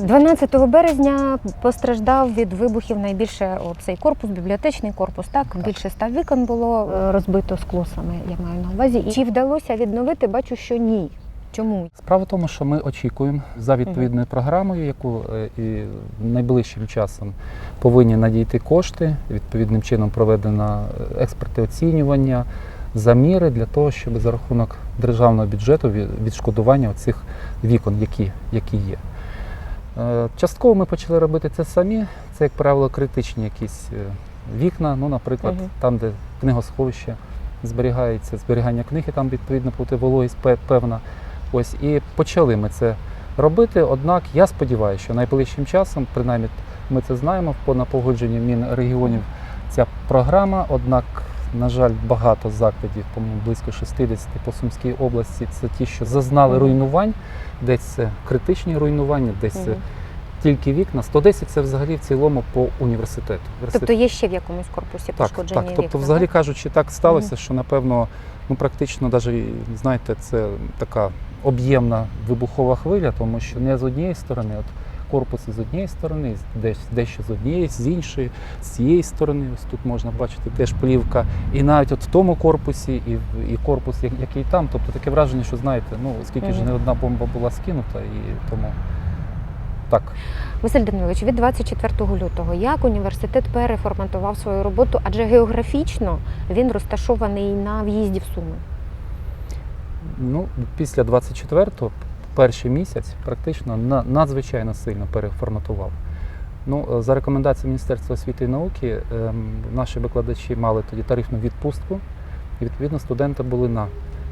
12 березня постраждав від вибухів найбільше цей корпус, бібліотечний корпус. Так, більше ста вікон було е, розбито склосами, я маю на увазі. І Чи вдалося відновити? Бачу, що ні. Чому? Справа в тому, що ми очікуємо за відповідною програмою, яку е, і найближчим часом повинні надійти кошти. Відповідним чином проведено е, експерти оцінювання, заміри для того, щоб за рахунок державного бюджету відшкодування цих вікон, які, які є. Е, Частково ми почали робити це самі. Це, як правило, критичні якісь е, вікна. Ну, наприклад, Мгм. там, де книгосховище зберігається, зберігання книги, там відповідно бути вологість певна. Ось і почали ми це робити. Однак я сподіваюся, що найближчим часом, принаймні ми це знаємо, по на погодженні Мінрегіонів ця програма. Однак, на жаль, багато закладів, по-моєму, близько 60 по Сумській області, це ті, що зазнали руйнувань, десь це критичні руйнування, десь це тільки вікна. 110 це взагалі в цілому по університету. Тобто є ще в якомусь корпусі Так, пошкоджені так. Тобто, вікна? взагалі так? кажучи, так сталося, що напевно, ну практично, навіть знаєте, це така об'ємна вибухова хвиля, тому що не з однієї сторони, от корпуси з однієї сторони, десь дещо з однієї, з іншої, з цієї сторони. Ось тут можна бачити теж плівка. І навіть от в тому корпусі, і, і корпус, який там. Тобто таке враження, що знаєте, ну оскільки ж не одна бомба була скинута, і тому так. Василь Данилович, від 24 лютого як університет переформатував свою роботу, адже географічно він розташований на в'їзді в Суми. Ну, після 24-го, перший місяць, практично надзвичайно сильно переформатував. Ну, е, за рекомендацією Міністерства освіти і науки, ем, наші викладачі мали тоді тарифну відпустку, і відповідно студенти були на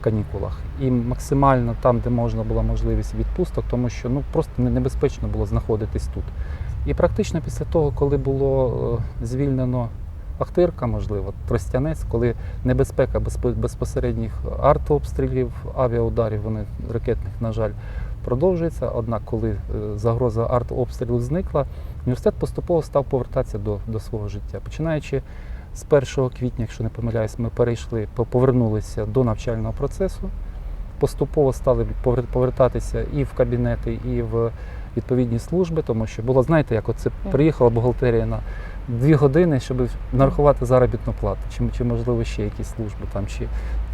канікулах. І максимально там, де можна була можливість відпусток, тому що ну, просто небезпечно було знаходитись тут. І практично після того, коли було е, звільнено Ахтирка, можливо, Тростянець, коли небезпека безпосередніх артобстрілів, авіаударів, вони ракетних, на жаль, продовжується. Однак, коли е, загроза артобстрілу зникла, університет поступово став повертатися до, до свого життя. Починаючи з 1 квітня, якщо не помиляюсь, ми перейшли, повернулися до навчального процесу. Поступово стали повертатися і в кабінети, і в відповідні служби, тому що було, знаєте, як оце приїхала бухгалтерія на дві години, щоб нарахувати заробітну плату, чи, чи можливо ще якісь служби, там, чи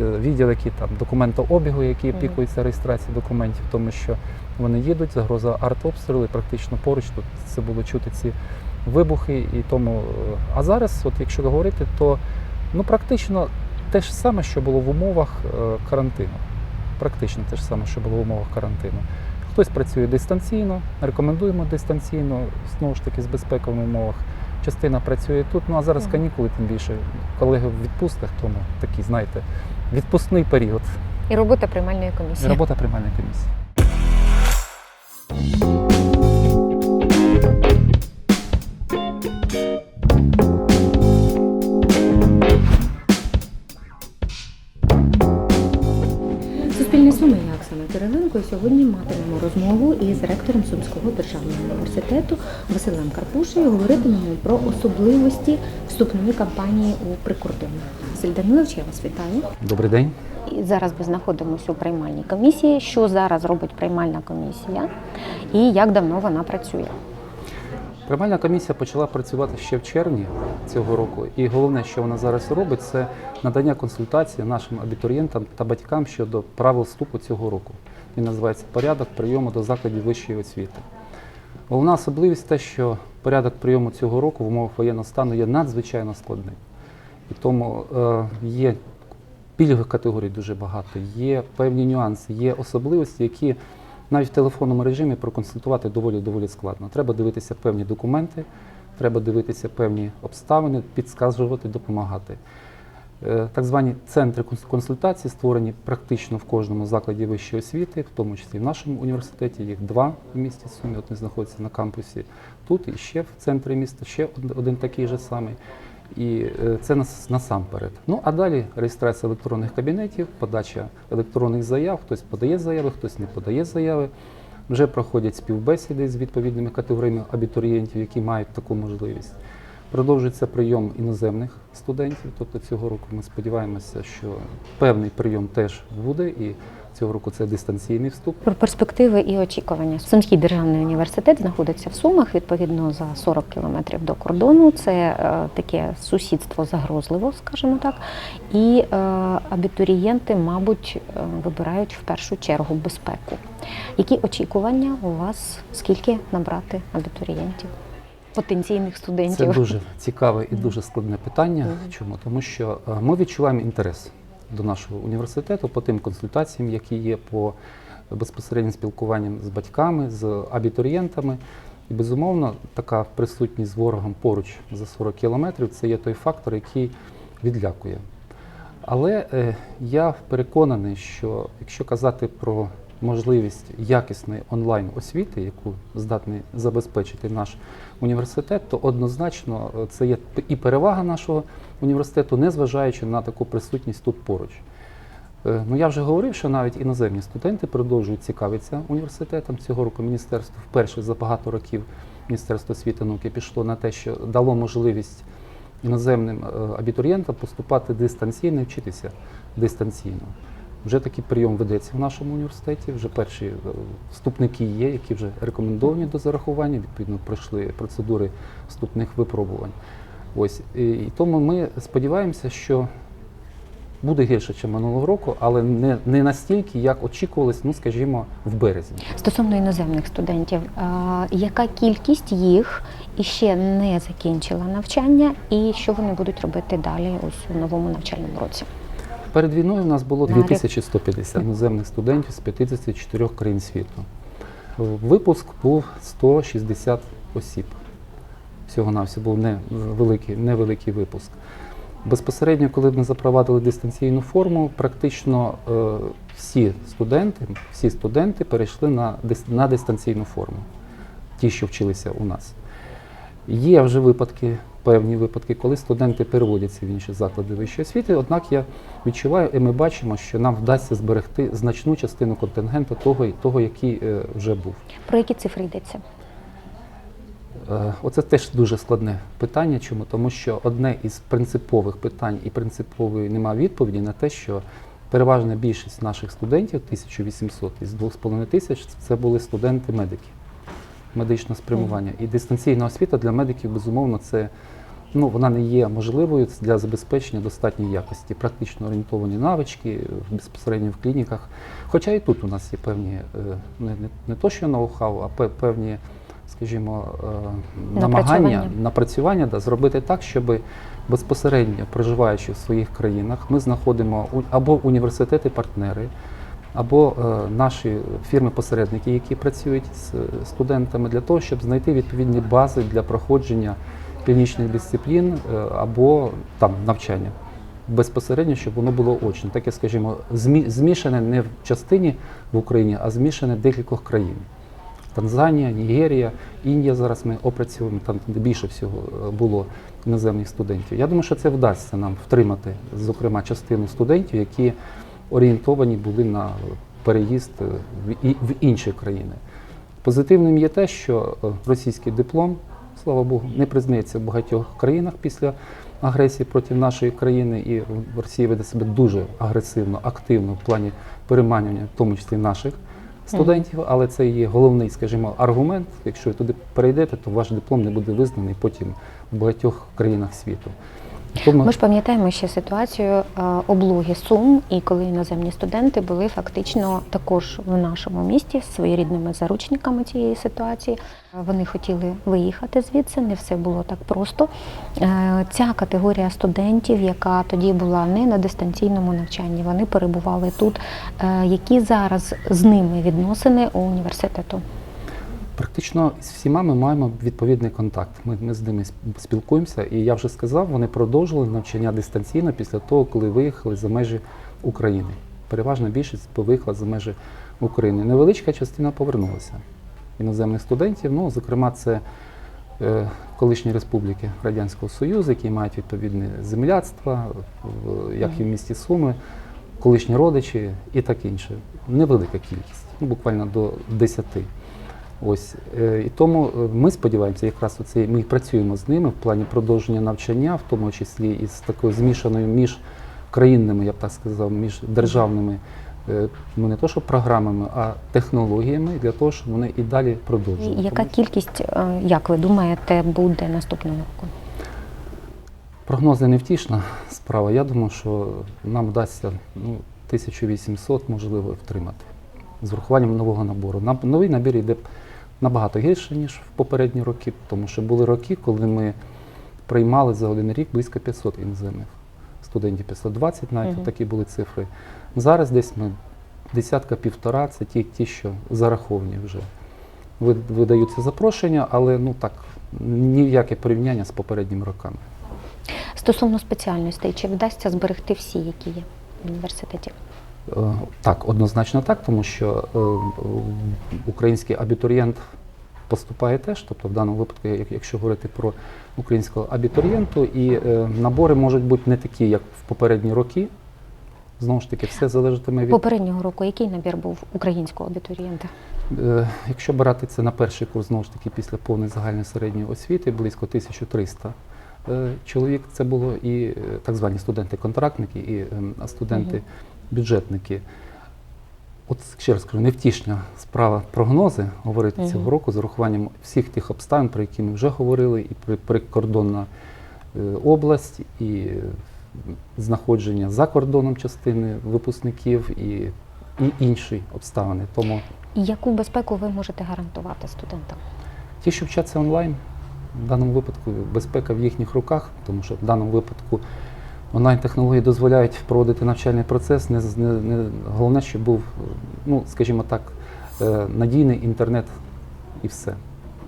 е, відділ, які там документообігу, які опікуються реєстрацією документів, тому що вони їдуть, загроза артобстрілу, і практично поруч тут це було чути ці вибухи. І тому, е, а зараз, от якщо говорити, то ну, практично те ж саме, що було в умовах е, карантину. Практично те ж саме, що було в умовах карантину. Хтось працює дистанційно, рекомендуємо дистанційно, знову ж таки з безпекових умовах. Частина працює тут, ну а зараз канікули, тим більше колеги в відпустках, тому такий, знаєте, відпускний період. І робота приймальної І комісії. робота приймальної комісії. Сумського державного університету Василем Карпушею. Говоритимемо про особливості вступної кампанії у прикордонні. Василь Данилович, я вас вітаю. Добрий день. І зараз ми знаходимося у приймальній комісії. Що зараз робить приймальна комісія і як давно вона працює? Приймальна комісія почала працювати ще в червні цього року, і головне, що вона зараз робить, це надання консультації нашим абітурієнтам та батькам щодо правил вступу цього року. Він називається порядок прийому до закладів вищої освіти. Головна особливість те, що порядок прийому цього року в умовах воєнного стану є надзвичайно складним. І тому е, є пільгових категорій дуже багато, є певні нюанси, є особливості, які навіть в телефонному режимі проконсультувати доволі доволі складно. Треба дивитися певні документи, треба дивитися певні обставини, підсказувати, допомагати. Е, Так звані центри консультації створені практично в кожному закладі вищої освіти, в тому числі в нашому університеті. Їх два в місті Сумі. От вони знаходяться на кампусі тут і ще в центрі міста, ще один такий же самий. І е, це нас насамперед. Ну а далі реєстрація електронних кабінетів, подача електронних заяв. Хтось подає заяви, хтось не подає заяви. Вже проходять співбесіди з відповідними категоріями абітурієнтів, які мають таку можливість. Продовжується прийом іноземних студентів. Тобто цього року ми сподіваємося, що певний прийом теж буде, і Цього року це дистанційний вступ. Про перспективи і очікування. Сумський державний університет знаходиться в Сумах, відповідно за 40 кілометрів до кордону. Це е, таке сусідство загрозливо, скажімо так. І е, абітурієнти, мабуть, е, вибирають в першу чергу безпеку. Які очікування у вас? Скільки набрати абітурієнтів? Потенційних студентів? Це дуже цікаве і дуже складне питання. Чому? Тому що е, ми відчуваємо інтерес до нашого університету по тим консультаціям, які є по безпосереднім спілкуванням з батьками, з абітурієнтами. І безумовно, така присутність з ворогом поруч за 40 кілометрів це є той фактор, який відлякує. Але е, я переконаний, що якщо казати про можливість якісної онлайн освіти, яку здатний забезпечити наш університет, то однозначно е, це є і перевага нашого університету, незважаючи на таку присутність тут поруч. Е, Ну я вже говорив, що навіть іноземні студенти продовжують цікавитися університетом. Цього року міністерство вперше за багато років Міністерство освіти науки пішло на те, що дало можливість іноземним е, абітурієнтам поступати дистанційно і вчитися дистанційно. Вже такий прийом ведеться в нашому університеті. Вже перші е, вступники є, які вже рекомендовані до зарахування, відповідно пройшли процедури вступних випробувань. Ось і, тому ми сподіваємося, що буде гірше, ніж минулого року, але не, не настільки, як очікувалось, ну скажімо, в березні. Стосовно іноземних студентів, а, яка кількість їх іще не закінчила навчання, і що вони будуть робити далі ось у новому навчальному році? Перед війною в нас було 2150 іноземних студентів з 54 країн світу. Випуск був 160 осіб. Всього навсього був невеликий, невеликий випуск. Безпосередньо, коли ми запровадили дистанційну форму, практично е, всі студенти, всі студенти перейшли на, на дистанційну форму, ті, що вчилися у нас. Є вже випадки, певні випадки, коли студенти переводяться в інші заклади вищої освіти. Однак я відчуваю, і ми бачимо, що нам вдасться зберегти значну частину контингенту того, того який е, вже був. Про які цифри йдеться? Е, Оце теж дуже складне питання. Чому? Тому що одне із принципових питань і принципової нема відповіді на те, що переважна більшість наших студентів, 1800 із 2,5 тисяч, це були студенти-медики, медичного спрямування. І дистанційна освіта для медиків, безумовно, це ну, вона не є можливою для забезпечення достатньої якості, практично орієнтовані навички безпосередньо в клініках. Хоча і тут у нас є певні е, не, не, не то, що ноу-хау, а певні, скажімо, е, намагання, Напрацювання. напрацювання да, зробити так, щоб безпосередньо проживаючи в своїх країнах, ми знаходимо або університети-партнери, або е, наші фірми-посередники, які працюють з е, студентами, для того, щоб знайти відповідні бази для проходження клінічних дисциплін е, або там навчання. Безпосередньо, щоб воно було очне. Таке, скажімо, змі- змішане не в частині в Україні, а змішане декількох країн. Танзанія, Нігерія, Індія зараз ми опрацьовуємо, там де більше всього було іноземних студентів. Я думаю, що це вдасться нам втримати, зокрема, частину студентів, які орієнтовані були на переїзд е, в, інші країни. Позитивним є те, що е, російський диплом, слава Богу, не признається в багатьох країнах після агресії проти нашої країни, і Росія веде себе дуже агресивно, активно в плані переманювання, в тому числі наших студентів, але це є головний, скажімо, аргумент. Якщо ви туди перейдете, то ваш диплом не буде визнаний потім в багатьох країнах світу. Ми ж пам'ятаємо ще ситуацію е, облоги Сум, і коли іноземні студенти були фактично також в нашому місті своєрідними заручниками цієї ситуації. Вони хотіли виїхати звідси, не все було так просто. Е, Ця категорія студентів, яка тоді була не на дистанційному навчанні, вони перебували тут. Е, Які зараз з ними відносини у університету? Практично з всіма ми маємо відповідний контакт. Ми, ми з ними сп- спілкуємося, і я вже сказав, вони продовжили навчання дистанційно після того, коли виїхали за межі України. Переважна більшість виїхала за межі України. Невеличка частина повернулася іноземних студентів. Ну, зокрема, це е, колишні республіки Радянського Союзу, які мають відповідне земляцтво, як і в місті Суми, колишні родичі і так інше. Невелика кількість, ну, буквально до 10. Ось е, і тому е, ми сподіваємося, якраз оце ми працюємо з ними в плані продовження навчання, в тому числі із такою змішаною між країнними, я б так сказав, між державними е, ну не то, що програмами, а технологіями для того, щоб вони і далі продовжували. І Яка кількість, як ви думаєте, буде наступного року? Прогнози невтішна справа. Я думаю, що нам вдасться ну, 1800, можливо, втримати з урахуванням нового набору. Нам- Новий набір йде набагато гірше, ніж в попередні роки, тому що були роки, коли ми приймали за один рік близько 500 іноземних студентів, 520 навіть Мгм. такі були цифри. Зараз десь ми десятка-півтора, це ті, ті, що зараховані вже. Видаються запрошення, але ну так, ніяке порівняння з попередніми роками. Стосовно спеціальностей, чи вдасться зберегти всі, які є в університеті? Е, Так, однозначно так, тому що е, е, український абітурієнт поступає теж, тобто в даному випадку, якщо говорити про українського абітурієнту, і набори можуть бути не такі, як в попередні роки. Знову ж таки, все залежатиме від Попереднього року який набір був українського абітурієнта? Якщо брати це на перший курс, знову ж таки, після повної загальної середньої освіти, близько 1300 е, чоловік це було і так звані студенти-контрактники, і ем, а студенти-бюджетники. От ще раз кажу, невтішня справа прогнози говорити Мгм. цього року з урахуванням всіх тих обставин, про які ми вже говорили, і при, прикордонна е, область, і знаходження за кордоном частини випускників, і, і інші обставини. Тому яку безпеку ви можете гарантувати студентам? Ті, що вчаться онлайн, в даному випадку безпека в їхніх руках, тому що в даному випадку онлайн-технології дозволяють проводити навчальний процес. Не, не, не, головне, щоб був, ну, скажімо так, е, надійний інтернет і все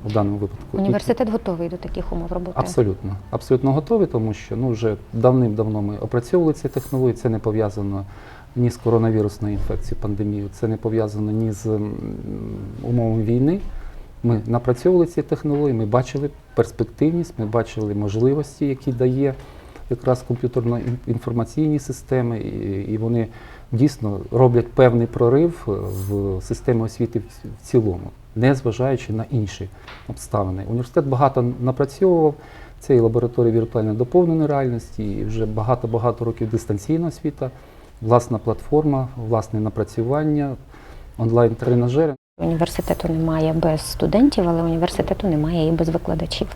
в даному випадку. І- Університет готовий до таких умов роботи? Абсолютно, абсолютно готові, тому що ну вже давним-давно ми опрацьовували ці технології. Це не пов'язано ні з коронавірусною інфекцією, пандемією, це не пов'язано ні з умовами війни. Ми напрацьовували ці технології, ми бачили перспективність, ми бачили можливості, які дає якраз комп'ютерно-інформаційні системи, і, вони дійсно роблять певний прорив в системі освіти в цілому, не зважаючи на інші обставини. Університет багато напрацьовував. Це і лабораторія віртуальної доповненої реальності, і вже багато-багато років дистанційна освіта, власна платформа, власне напрацювання, онлайн-тренажери. Університету немає без студентів, але університету немає і без викладачів.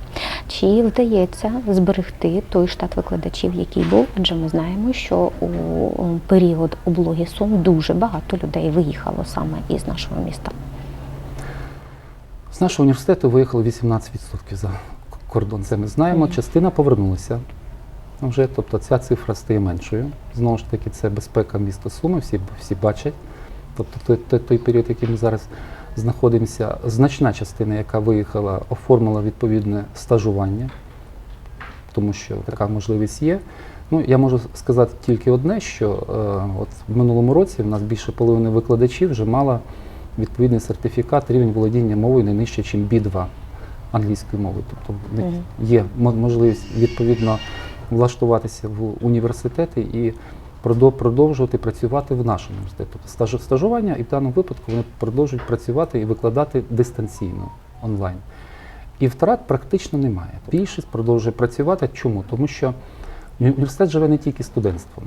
Чи вдається зберегти той штат викладачів, який був? Адже ми знаємо, що у період облоги Сум дуже багато людей виїхало саме із нашого міста. З нашого університету виїхало 18% за кордон. Це ми знаємо. Частина повернулася вже, тобто ця цифра стає меншою. Знову ж таки, це безпека міста Суми, всі, всі бачать. Тобто той, той, той період, який ми зараз знаходимося, значна частина, яка виїхала, оформила відповідне стажування, тому що така можливість є. Ну, я можу сказати тільки одне, що е, от в минулому році в нас більше половини викладачів вже мала відповідний сертифікат рівень володіння мовою не нижче, ніж B2 англійської мови. Тобто є можливість відповідно влаштуватися в університети і продовжувати працювати в нашому університеті. Тобто стажування, і в даному випадку вони продовжують працювати і викладати дистанційно онлайн. І втрат практично немає. Більшість продовжує працювати. Чому? Тому що університет живе не тільки студентством.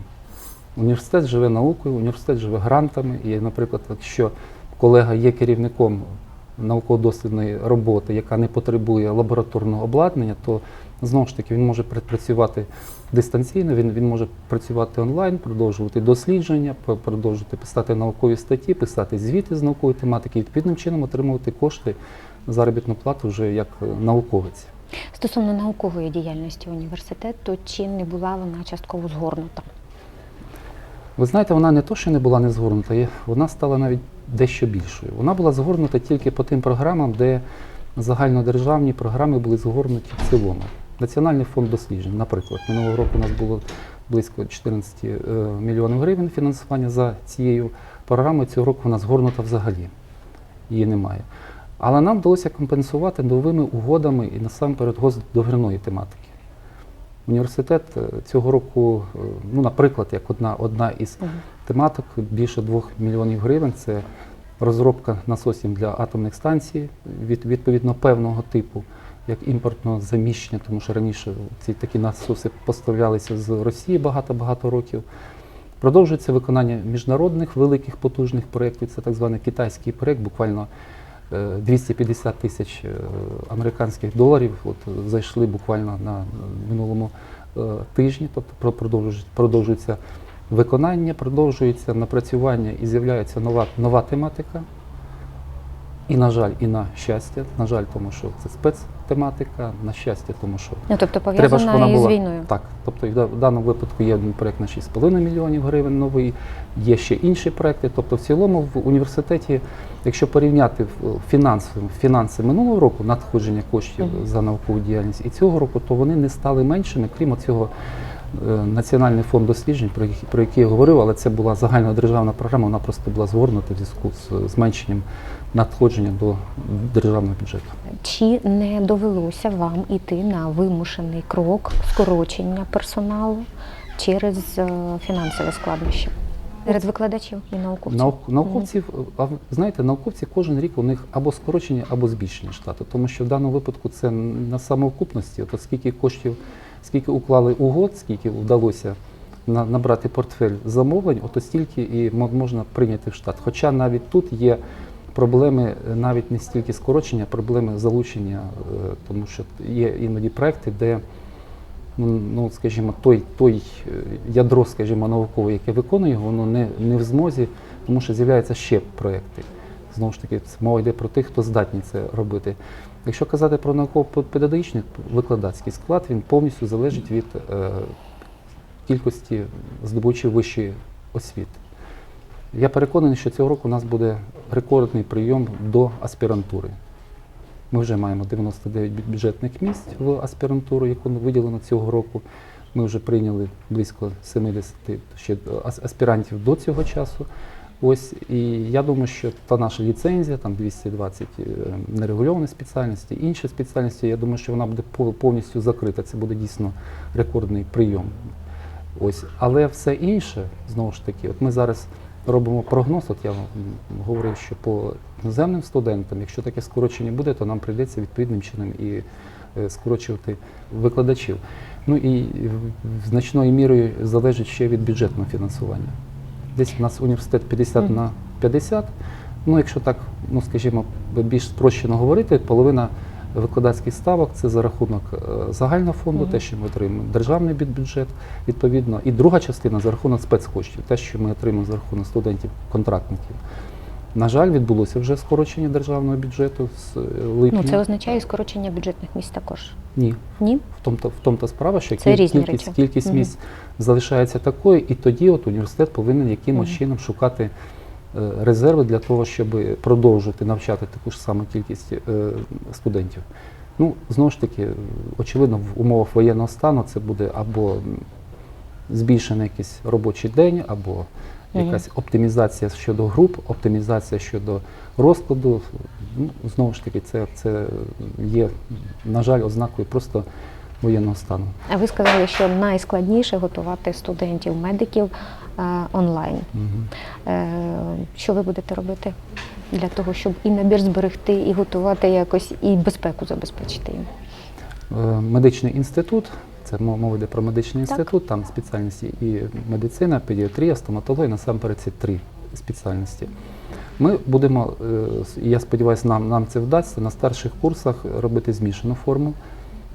Університет живе наукою, університет живе грантами. І, наприклад, якщо колега є керівником науково-дослідної роботи, яка не потребує лабораторного обладнання, то знову ж таки він може працювати дистанційно, він, він може працювати онлайн, продовжувати дослідження, продовжувати писати наукові статті, писати звіти з наукової тематики і відповідним чином отримувати кошти на заробітну плату вже як е, науковець. Стосовно наукової діяльності університету, чи не була вона частково згорнута? Ви знаєте, вона не то, що не була не згорнута, вона стала навіть дещо більшою. Вона була згорнута тільки по тим програмам, де загальнодержавні програми були згорнуті в цілому. Національний фонд досліджень, наприклад, минулого року у нас було близько 14 е, мільйонів гривень фінансування за цією програмою. Цього року вона згорнута взагалі. Її немає. Але нам вдалося компенсувати новими угодами і насамперед госдоговірної тематики. Університет е, цього року, е, ну, наприклад, як одна, одна із Мгм. тематик більше 2 мільйонів гривень. Це розробка насосів для атомних станцій від, відповідно певного типу, як імпортного заміщення, тому що раніше ці такі насоси поставлялися з Росії багато-багато років. Продовжується виконання міжнародних великих потужних проєктів. Це так званий китайський проєкт, буквально е, 250 тисяч е, американських доларів. От е, зайшли буквально на минулому е, тижні, тобто продовжується виконання, продовжується напрацювання і з'являється нова, нова тематика. І, на жаль, і на щастя. На жаль, тому що це спецтематика, на щастя, тому що Ну, тобто Треба, пов'язана щоб вона із була війною. так. Тобто в даному випадку є один проект на 6,5 мільйонів гривень новий, є ще інші проекти. Тобто, в цілому в університеті, якщо порівняти в- фінансові фінанси минулого року, надходження коштів Мгм. за наукову діяльність і цього року, то вони не стали меншими, крім цього. Національний фонд досліджень, про який, про який я говорив, але це була загальна державна програма, вона просто була згорнута в зв'язку з зменшенням надходження до державного бюджету. Чи не довелося вам іти на вимушений крок скорочення персоналу через е, фінансові складнощі серед викладачів і науковців? Наук, науковців, а ви знаєте, науковці кожен рік у них або скорочення, або збільшення штату, тому що в даному випадку це на самоокупності, от скільки коштів, скільки уклали угод, скільки вдалося на- набрати портфель замовлень, от стільки і мо- можна прийняти в штат. Хоча навіть тут є проблеми навіть не стільки скорочення, а проблеми залучення, е, тому що є іноді проекти, де ну, ну, скажімо, той, той е, ядро, скажімо, наукове, яке виконує, воно не, не в змозі, тому що з'являються ще проекти. Знову ж таки, мова йде про тих, хто здатні це робити. Якщо казати про науково-педагогічний викладацький склад, він повністю залежить від е, кількості здобувачів вищої освіти. Я переконаний, що цього року у нас буде рекордний прийом до аспірантури. Ми вже маємо 99 бюджетних місць в аспірантуру, яку виділено цього року. Ми вже прийняли близько 70 ще аспірантів до цього часу. Ось і я думаю, що та наша ліцензія, там 220 е, нерегульовані спеціальності, інші спеціальності, я думаю, що вона буде пов- повністю закрита. Це буде дійсно рекордний прийом. Ось, але все інше, знову ж таки, от ми зараз робимо прогноз. От я говорив, що по іноземним студентам, якщо таке скорочення буде, то нам прийдеться відповідним чином і е, скорочувати викладачів. Ну і значною мірою залежить ще від бюджетного фінансування. Десь у нас університет 50 на 50. Ну, якщо так, ну скажімо, більш спрощено говорити, половина викладацьких ставок це за рахунок е, загального фонду, те, що ми отримуємо державний бюджет, відповідно, і друга частина за рахунок спецкоштів, те, що ми отримуємо за рахунок студентів-контрактників. На жаль, відбулося вже скорочення державного бюджету з е, липня. Ну, це означає скорочення бюджетних місць також. Ні, Ні? в тому-то, в тому-то справа, що Це кіль- кількість, речі. кількість місць залишається такою, і тоді от університет повинен якимось Мгм. чином шукати резерви для того, щоб продовжити навчати таку ж саму кількість е, студентів. Ну, знову ж таки, очевидно, в умовах воєнного стану це буде або збільшений якийсь робочий день, або якась оптимізація щодо груп, оптимізація щодо розкладу. Ну, знову ж таки, це, це є, на жаль, ознакою просто воєнного стану. А ви сказали, що найскладніше готувати студентів-медиків е, онлайн. Е, Що ви будете робити для того, щоб і набір зберегти, і готувати якось, і безпеку забезпечити їм? Е, Медичний інститут, це мо- мова йде про медичний Так. інститут, там спеціальності і медицина, педіатрія, стоматологія, насамперед ці три спеціальності. Ми будемо, і я сподіваюся, нам, нам це вдасться на старших курсах робити змішану форму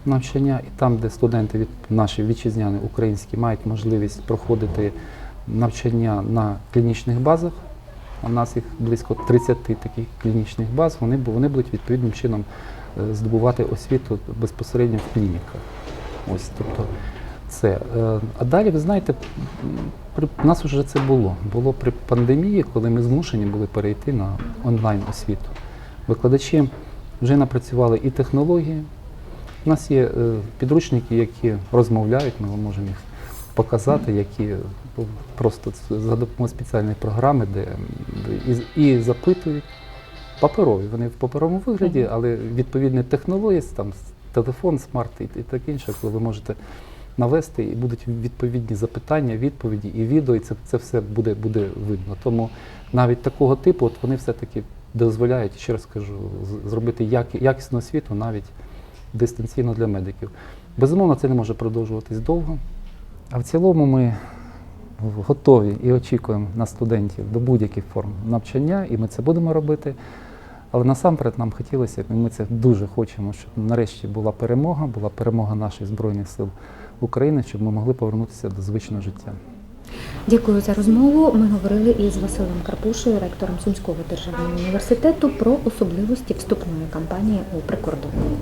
навчання, і там, де студенти від наші вітчизняні українські мають можливість проходити навчання на клінічних базах. У нас їх близько 30 таких клінічних баз. Вони, вони будуть відповідним чином е, здобувати освіту безпосередньо в клініках. Ось, тобто це. Е, А далі, ви знаєте, при нас вже це було. Було при пандемії, коли ми змушені були перейти на онлайн освіту. Викладачі вже напрацювали і технології. У нас є е, підручники, які розмовляють, ми вам можемо їх показати, які е, просто за допомогою спеціальної програми, де і, і запитують паперові. Вони в паперовому вигляді, але відповідні технології, там телефон, смарт і, і таке інше, коли ви можете навести, і будуть відповідні запитання, відповіді і відео, і це, це все буде, буде видно. Тому навіть такого типу, от вони все-таки дозволяють, ще раз кажу, зробити як, якісну освіту навіть дистанційно для медиків. Безумовно, це не може продовжуватись довго. А в цілому ми готові і очікуємо на студентів до будь-яких форм навчання, і ми це будемо робити. Але насамперед нам хотілося, і ми це дуже хочемо, щоб нарешті була перемога, була перемога наших Збройних сил України, щоб ми могли повернутися до звичного життя. Дякую за розмову. Ми говорили із Василем Карпушею, ректором Сумського державного університету, про особливості вступної кампанії у прикордонні.